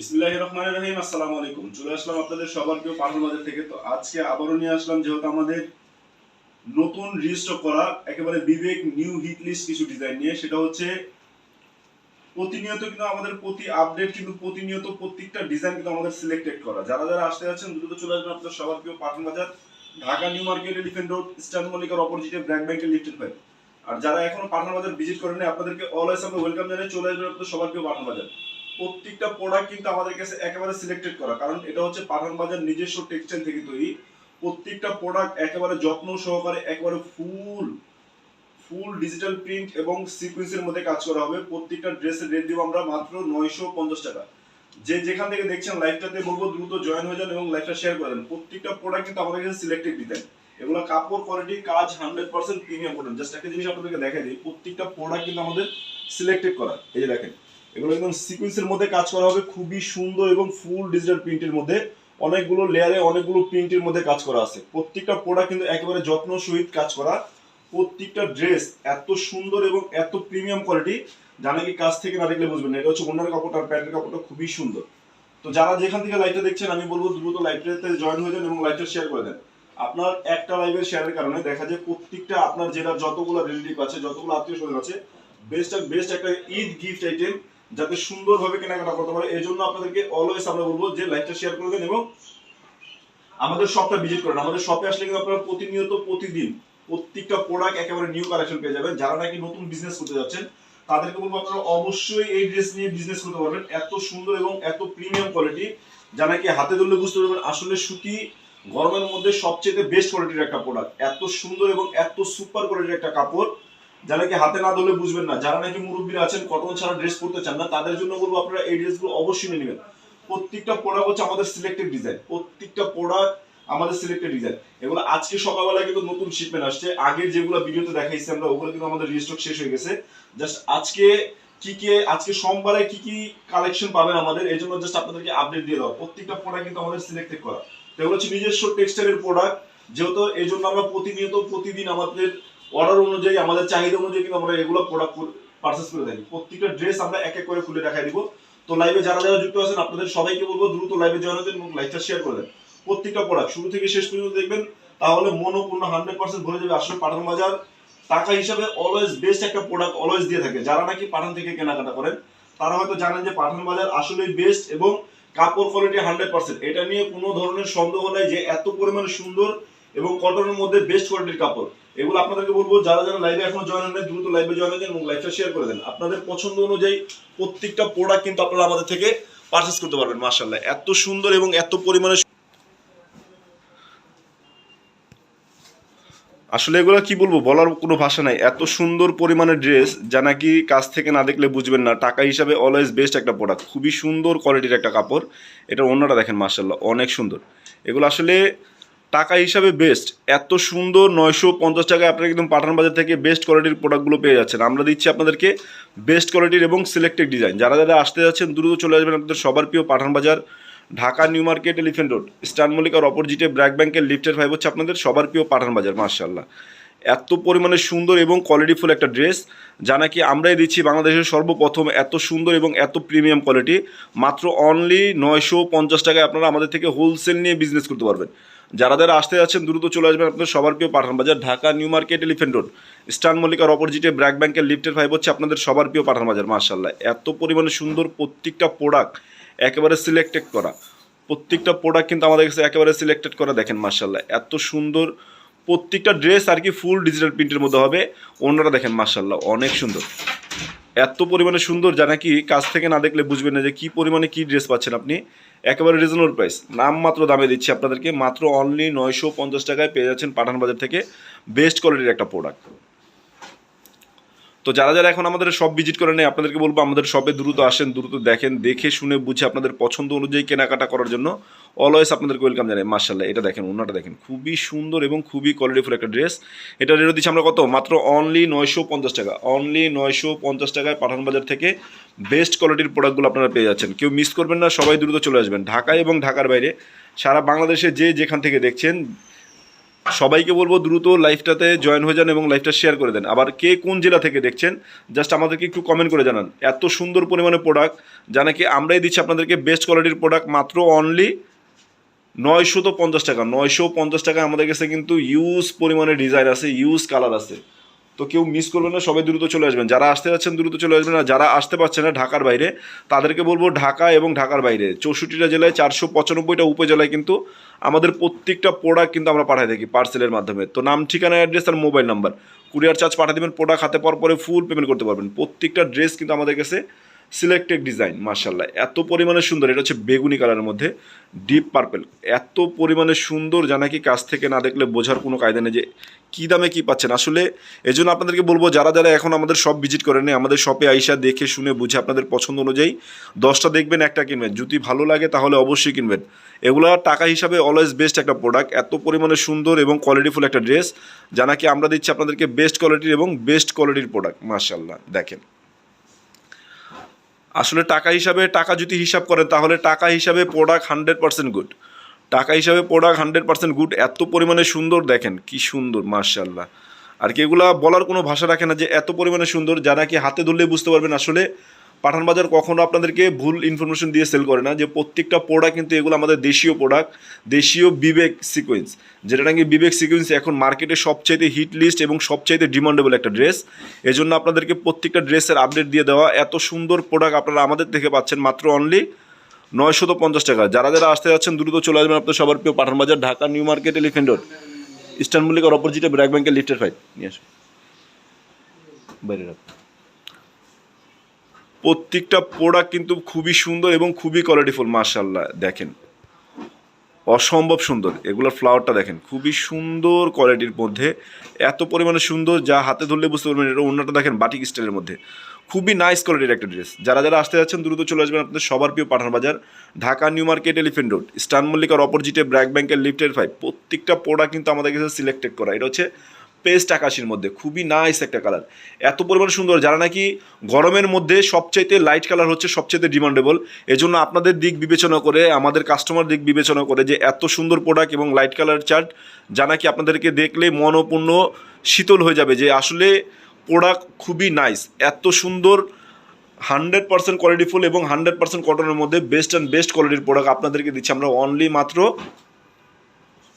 বিসমিল্লাহ রহমান রহিম আসসালামু আলাইকুম চলে আসলাম আপনাদের সবার কেউ পাঠান বাজার থেকে। তো আজকে আবারও নিয়ে আসলাম, যেহেতু আমাদের নতুন রিস্টক করা একেবারে বিবেক নিউ হিট লিস্ট কিছু ডিজাইন নিয়ে, সেটা হচ্ছে প্রতিনিয়ত কিন্তু আমাদের প্রতি আপডেট কিন্তু প্রতিনিয়ত প্রত্যেকটা ডিজাইন কিন্তু আমাদের সিলেক্টেড করা। যারা যারা আসতে যাচ্ছেন, দ্রুত চলে আসবেন আপনাদের সবার কেউ Pathan Bazar, Dhaka new market elephant road eastern মল্লিকার অপোজিটে ব্র্যাক ব্যাংকের লিফটেড পাই আর যারা এখনও পাঠান বাজার ভিজিট করেনি আপনাদেরকে অলওয়েজ আমরা ওয়েলকাম জানাই চলে আসবেন আপনাদের সবার কেউ পাঠান বাজার। প্রত্যেকটা প্রোডাক্ট কিন্তু আমাদের কাছে একেবারে সিলেক্টেড করা। কারণ এটা হচ্ছে পাঠান বাজার নিজস্ব টেক্সটাইল থেকে তৈরি। প্রত্যেকটা প্রোডাক্ট একেবারে যত্ন সহকারে একেবারে ফুল ফুল ডিজিটাল প্রিন্ট এবং সিকুয়েন্সের মধ্যে কাজ করা হবে। প্রত্যেকটা ড্রেসের রেট দিব আমরা মাত্র নয়শো পঞ্চাশ টাকা। যে যেখান থেকে দেখছেন লাইভটাতে বলব, দ্রুত জয়েন হয়ে যান এবং লাইভটা শেয়ার করে দেন। প্রত্যেকটা প্রোডাক্ট কিন্তু আমাদের কাছে সিলেক্টেড দিতেন। এগুলো কাপড় কোয়ালিটি কাজ hundred percent premium product just একটা জিনিস আপনাদেরকে দেখাই দিই। প্রত্যেকটা প্রোডাক্ট কিন্তু আমাদের সিলেক্টেড করা। এই যে দেখেন। এগুলো একদম সিকুয়েন্সের মধ্যে কাজ করা হবে। খুবই সুন্দর এবং ফুল ডিজিটাল প্রিন্টের মধ্যে। অনেকগুলো লেয়ারে অনেকগুলো প্রিন্টের মধ্যে কাজ করা আছে। প্রত্যেকটা প্রোডাক্ট কিন্তু একেবারে যত্ন সহিত কাজ করা। প্রত্যেকটা ড্রেস এত সুন্দর এবং এত প্রিমিয়াম কোয়ালিটি যা নাকি কাছ থেকে না দেখলে বুঝবেন না। এটা হচ্ছে অন্যান্য কাপড়টা আর প্যান্টের কাপড়টা খুবই সুন্দর। তো যারা যেখান থেকে লাইভটা দেখছেন, আমি বলব দ্রুত লাইভটাতে জয়েন হয়ে যান এবং লাইভটা শেয়ার করে দেন। আপনার একটা লাইভের শেয়ারের কারণে দেখা যায় প্রত্যেকটা আপনার যেটা যতগুলো রিলেটিভ আছে, যতগুলো আত্মীয় স্বজন আছে বেস্ট বেস্ট একটা ঈদ গিফট আইটেম যাতে সুন্দরভাবে কেনাকাটা করতে পারে এই জন্য আপনাদেরকে অলওয়েজ আমরা বলব যে লাইভটা শেয়ার করে দেন এবং আমাদের শপটা ভিজিট করেন আমাদের শপে আসলে কিন্তু আপনারা প্রতিনিয়ত প্রতিদিন প্রত্যেকটা প্রোডাক্ট একেবারে নিউ কালেকশন পেয়ে যাবেন। যারা নাকি নতুন বিজনেস করতে যাচ্ছেন, তাদেরকে বলব আপনারা অবশ্যই এই ড্রেস নিয়ে বিজনেস করতে পারবেন। এত সুন্দর এবং এত প্রিমিয়াম কোয়ালিটি যা নাকি হাতে ধরলে বুঝতে পারবেন, আসলে সুতি গরমের মধ্যে সবচেয়ে বেস্ট কোয়ালিটির একটা প্রোডাক্ট এত সুন্দর এবং এত সুপার কোয়ালিটির একটা কাপড়। যা কি হাতে না ধরলে বুঝবেন না, যারা নাকি মুরব্বীরা আছেন, কটন ছাড়া ড্রেস পরতে চান না, তাদের জন্য বলব আপনারা এই ড্রেসগুলো অবশ্যই নিয়ে নেবেন। প্রত্যেকটা প্রোডাক্ট হচ্ছে আমাদের সিলেক্টেড ডিজাইন প্রত্যেকটা প্রোডাক্ট আমাদের সিলেক্টেড ডিজাইন এগুলো আজকে সকালবেলা কিন্তু নতুন শিপমেন্ট আসছে। আগের যেগুলো ভিডিওতে দেখাইছি আমরা, ওগুলো কিন্তু আমাদের রিস্টক শেষ হয়ে গেছে। জাস্ট আজকে কি কি, আজকে সোমবারে কি কি কালেকশন পাবেন আমাদের, এই জন্য জাস্ট আপনাদেরকে আপডেট দিয়ে দেওয়া। প্রত্যেকটা প্রোডাক্ট কিন্তু আমাদের সিলেক্টেড করা। তো এগুলো হচ্ছে নিজস্ব টেক্সটাইলের প্রোডাক্ট যেহেতু এই জন্য আমরা প্রতিনিয়ত, প্রতিদিন আমাদের অর্ডার অনুযায়ী, আমাদের চাহিদা অনুযায়ী কিন্তু আমরা এগুলো প্রোডাক্ট পারচেস করে থাকি। প্রত্যেকটা ড্রেস আমরা এক এক করে খুলে দেখাই দিব। তো লাইভে যারা যারা যুক্ত আছেন, আপনাদের সবাইকে বলব দ্রুত লাইভে জয়েন হতেন এবং লাইভটা শেয়ার করে দেন। প্রত্যেকটা প্রোডাক্ট শুরু থেকে শেষ পর্যন্ত দেখবেন, তাহলে মনও মনোপূর্ণ হান্ড্রেড পার্সেন্ট ভরে যাবে আসলে পাঠান বাজার। টাকা হিসাবে অলওয়েজ বেস্ট একটা প্রোডাক্ট অলওয়েজ দিয়ে থাকে। যারা নাকি পাঠান থেকে কেনাকাটা করেন, তারা হয়তো জানেন যে পাঠান বাজার আসলেই বেস্ট এবং কাপড় কোয়ালিটি হান্ড্রেড পার্সেন্ট এটা নিয়ে কোনো ধরনের সন্দেহ নাই যে এত পরিমাণে সুন্দর এবং কটনের মধ্যে বেস্ট কোয়ালিটির কাপড়। এগুলো আপনাদেরকে বলব, যারা যারা লাইভে এখনও জয়েন হন দ্রুত লাইভে জয়েন হয়ে এবং লাইভটা শেয়ার করে দেন। আপনাদের পছন্দ অনুযায়ী প্রত্যেকটা প্রোডাক্ট কিন্তু আপনারা আমাদের থেকে পারচেস করতে পারবেন মার্শাল্লাহ এত সুন্দর এবং এত পরিমাণে আসলে এগুলো কি বলব, বলার কোনো ভাষা নাই। এত সুন্দর পরিমাণের ড্রেস যা নাকি কাছ থেকে না দেখলে বুঝবেন না। টাকা হিসাবে অলওয়েজ বেস্ট একটা প্রোডাক্ট খুবই সুন্দর কোয়ালিটির একটা কাপড়। এটা অন্যটা দেখেন মার্শাল্লাহ অনেক সুন্দর। এগুলো আসলে টাকা হিসাবে বেস্ট এত সুন্দর নয়শো পঞ্চাশ টাকায় আপনারা একদম পাঠান বাজার থেকে বেস্ট কোয়ালিটির প্রোডাক্টগুলো পেয়ে যাচ্ছেন। আমরা দিচ্ছি আপনাদেরকে বেস্ট কোয়ালিটির এবং সিলেক্টেড ডিজাইন যারা যারা আসতে যাচ্ছেন, দ্রুত চলে আসবেন আপনাদের সবার প্রিয় Pathan Bazar, Dhaka new market elephant road star মল্লিকার অপোজিটে ব্র্যাক ব্যাংকের লিফটের ফাইভ হচ্ছে আপনাদের সবার প্রিয় পাঠান বাজার মার্শাল্লাহ এত পরিমাণে সুন্দর এবং কোয়ালিটিফুল একটা ড্রেস যা নাকি আমরাই দিচ্ছি বাংলাদেশের সর্বপ্রথম এত সুন্দর এবং এত প্রিমিয়াম কোয়ালিটি মাত্র অনলি নয়শো পঞ্চাশ টাকায় আপনারা আমাদের থেকে হোলসেল নিয়ে বিজনেস করতে পারবেন। যারা যারা আসতে যাচ্ছেন, দ্রুত চলে আসবেন আপনাদের সবার প্রিয় Pathan Bazar, Dhaka new market, elephant road. স্টান মল্লিকার অপোজিটে ব্র্যাক ব্যাংকের লিফটের ফাইভ হচ্ছে আপনাদের সবার প্রিয় পাঠান বাজার মার্শাল্লাহ এত পরিমাণে সুন্দর প্রত্যেকটা প্রোডাক্ট একেবারে সিলেক্টেড করা। প্রত্যেকটা প্রোডাক্ট কিন্তু আমাদের কাছে একেবারে সিলেক্টেড করা, দেখেন মার্শাল্লাহ এত সুন্দর প্রত্যেকটা ড্রেস আর কি ফুল ডিজিটাল প্রিন্টের মধ্যে হবে। অন্যরা দেখেন মার্শাল্লাহ অনেক সুন্দর। এত পরিমাণে সুন্দর যা নাকি কাছ থেকে না দেখলে বুঝবেন না যে কী পরিমাণে কী ড্রেস পাচ্ছেন আপনি। একেবারে রিজনেবল প্রাইস নাম মাত্র দামে দিচ্ছি আপনাদেরকে। মাত্র অনলি নয়শো পঞ্চাশ টাকায় পেয়ে যাচ্ছেন পাঠান বাজার থেকে বেস্ট কোয়ালিটির একটা প্রোডাক্ট তো যারা যারা এখন আমাদের সব ভিজিট করে নেই আপনাদেরকে বলব আমাদের শপে দ্রুত আসেন, দ্রুত দেখেন, দেখে শুনে বুঝে আপনাদের পছন্দ অনুযায়ী কেনাকাটা করার জন্য অলওয়েজ আপনাদেরকে ওয়েলকাম জানাই। মার্শাল্লাহ এটা দেখেন অন্যটা দেখেন, খুবই সুন্দর এবং খুবই কোয়ালিটিফুল একটা ড্রেস এটা রেট দিচ্ছি আমরা কত? মাত্র অনলি নয়শো পঞ্চাশ টাকা। অনলি নয়শো পঞ্চাশ টাকায় পাঠান বাজার থেকে বেস্ট কোয়ালিটির প্রোডাক্টগুলো আপনারা পেয়ে যাচ্ছেন। কেউ মিস করবেন না, সবাই দ্রুত চলে আসবেন। ঢাকায় এবং ঢাকার বাইরে, সারা বাংলাদেশে যে যেখান থেকে দেখছেন সবাইকে বলব দ্রুত লাইভটাতে জয়েন হয়ে যান এবং লাইভটা শেয়ার করে দেন। আবার কে কোন জেলা থেকে দেখছেন, জাস্ট আমাদেরকে একটু কমেন্ট করে জানান। এত সুন্দর পরিমাণে প্রোডাক্ট যা নাকি আমরাই দিচ্ছি আপনাদেরকে বেস্ট কোয়ালিটির প্রোডাক্ট মাত্র অনলি নয়শো তো পঞ্চাশ টাকা। নয়শো পঞ্চাশ টাকা আমাদের কাছে কিন্তু ইউজ পরিমাণে ডিজাইন আছে ইউজ কালার আছে। তো কেউ মিস করবেন না, সবাই দ্রুত চলে আসবেন। যারা আসতে যাচ্ছেন দ্রুত চলে আসবেন, আর যারা আসতে পারছেন না ঢাকার বাইরে, তাদেরকে বলব ঢাকা এবং ঢাকার বাইরে। চৌষট্টিটা জেলায় চারশো পঁচানব্বইটা উপজেলায় কিন্তু আমাদের প্রত্যেকটা প্রোডাক্ট কিন্তু আমরা পাঠাই থাকি পার্সেলের মাধ্যমে। তো নাম, ঠিকানা অ্যাড্রেস আর মোবাইল নাম্বার কুরিয়ার চার্জ পাঠিয়ে দেবেন প্রোডাক্ট হাতে পর পরে ফুল পেমেন্ট করতে পারবেন। প্রত্যেকটা ড্রেস কিন্তু আমাদের কাছে সিলেক্টেড ডিজাইন মার্শাল্লাহ এত পরিমাণে সুন্দর, এটা হচ্ছে বেগুনি কালারের মধ্যে, ডিপ পার্পেল। এত পরিমাণে সুন্দর যা নাকি কাছ থেকে না দেখলে বোঝার কোনো কায়দা নেই যে কী দামে কী পাচ্ছেন। আসলে এই জন্য আপনাদেরকে বলব, যারা যারা এখন আমাদের শপ ভিজিট করেনি আমাদের শপে আইসা দেখে, শুনে, বুঝে আপনাদের পছন্দ অনুযায়ী দশটা দেখবেন, একটা কিনবেন। যদি ভালো লাগে তাহলে অবশ্যই কিনবেন। এগুলো টাকা হিসাবে অলওয়েজ বেস্ট একটা প্রোডাক্ট এত পরিমাণে সুন্দর এবং কোয়ালিটিফুল একটা ড্রেস যা নাকি আমরা দিচ্ছি আপনাদেরকে বেস্ট কোয়ালিটির এবং বেস্ট কোয়ালিটির প্রোডাক্ট মার্শাল্লাহ দেখেন। আসলে টাকা হিসাবে টাকা যদি হিসাব করেন, তাহলে টাকা হিসাবে প্রোডাক্ট হান্ড্রেড পার্সেন্ট গুড টাকা হিসাবে প্রোডাক্ট হান্ড্রেড পার্সেন্ট গুড এত পরিমাণে সুন্দর দেখেন, কি সুন্দর মার্শাল্লাহ আর কি এগুলা বলার কোনো ভাষা রাখে না যে এত পরিমাণে সুন্দর, যারা কি হাতে ধরলে বুঝতে পারবেন আসলে পাঠান বাজার কখনো আপনাদেরকে ভুল ইনফরমেশন দিয়ে সেল করে না, যে প্রত্যেকটা প্রোডাক্ট কিন্তু এগুলো আমাদের দেশীয় প্রোডাক্ট দেশীয় বিবেক সিকোয়েন্স যেটা নাকি বিবেক সিকোয়েন্স এখন মার্কেটে সবচাইতে হিট লিস্ট এবং সবচাইতে ডিমান্ডেবল একটা ড্রেস এজন্য আপনাদেরকে প্রত্যেকটা ড্রেসের আপডেট দিয়ে দেওয়া, এত সুন্দর প্রোডাক্ট আপনারা আমাদের থেকে পাচ্ছেন মাত্র অনলি নয়শত পঞ্চাশ টাকা। যারা যারা আসতে যাচ্ছেন, দ্রুত চলে আসবেন আপনার সবার প্রিয় Pathan Bazar Dhaka, new market elephant road eastern মল্লিকার অপোজিটে ব্র্যাক ব্যাংকের লিফটের ফাইভ নিয়ে আসুন। বাইরে রাখ প্রত্যেকটা প্রোডাক্ট কিন্তু খুবই সুন্দর এবং খুবই কোয়ালিটিফুল মার্শাল্লাহ দেখেন। অসম্ভব সুন্দর, এগুলোর ফ্লাওয়ারটা দেখেন, খুবই সুন্দর কোয়ালিটির মধ্যে, এত পরিমাণে সুন্দর, যা হাতে ধরলে বুঝতে পারবেন, এটা অন্যটা দেখেন বাটিক স্টাইলের মধ্যে। খুবই নাইস কোয়ালিটির একটা ড্রেস যারা যারা আসতে যাচ্ছেন, দ্রুত চলে আসবেন আপনাদের সবার প্রিয় Pathan Bazar, Dhaka new market elephant road, স্টান মল্লিকার অপোজিটে ব্র্যাক ব্যাংকের লিফটের ফাইভ প্রত্যেকটা প্রোডাক্ট কিন্তু আমাদের কাছে সিলেক্টেড করা। এটা হচ্ছে পেস্ট আকাশির মধ্যে, খুবই নাইস একটা কালার এত পরিমাণে সুন্দর, যারা নাকি গরমের মধ্যে সবচাইতে লাইট কালার হচ্ছে সবচাইতে ডিমান্ডেবল এজন্য আপনাদের দিক বিবেচনা করে, আমাদের কাস্টমার দিক বিবেচনা করে যে এত সুন্দর প্রোডাক্ট এবং লাইট কালার চার্ট যা নাকি আপনাদেরকে দেখলে মনপূর্ণ শীতল হয়ে যাবে যে আসলে প্রোডাক্ট খুবই নাইস এত সুন্দর হান্ড্রেড পার্সেন্ট কোয়ালিটিফুল এবং হান্ড্রেড পার্সেন্ট কটনের মধ্যে বেস্ট অ্যান্ড বেস্ট কোয়ালিটির প্রোডাক্ট আপনাদেরকে দিচ্ছি। আমরা অনলি মাত্র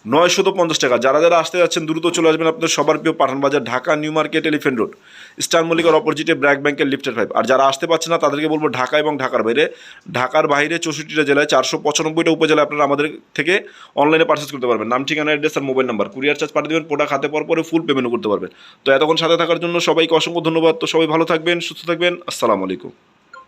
নয়শত পঞ্চাশ টাকা। যারা যারা আসতে যাচ্ছেন, দ্রুত চলে আসবেন আপনাদের সবার প্রিয় Pathan Bazar, Dhaka new market elephant road star মল্লিকার অপোজিটে ব্র্যাক ব্যাংকের লিফটের ফাইভ আর যারা আসতে পারছে না, তাদেরকে বলব ঢাকা এবং ঢাকার বাইরে। ঢাকার বাইরে চৌষট্টিটা জেলায় চারশো পঁচানব্বইটা উপজেলায় আপনারা আমাদের থেকে অনলাইনে পার্চেস করতে পারবেন। নাম, ঠিকানা অ্যাড্রেস আর মোবাইল নাম্বার কুরিয়ার চার্জ পাঠিয়ে দেবেন প্রোডাক্ট হাতে পর পরে ফুল পেমেন্ট করতে পারবেন। তো এতক্ষণ সাথে থাকার জন্য সবাইকে অসংখ্য ধন্যবাদ। তো সবাই ভালো থাকবেন, সুস্থ থাকবেন। আসসালামু আলাইকুম।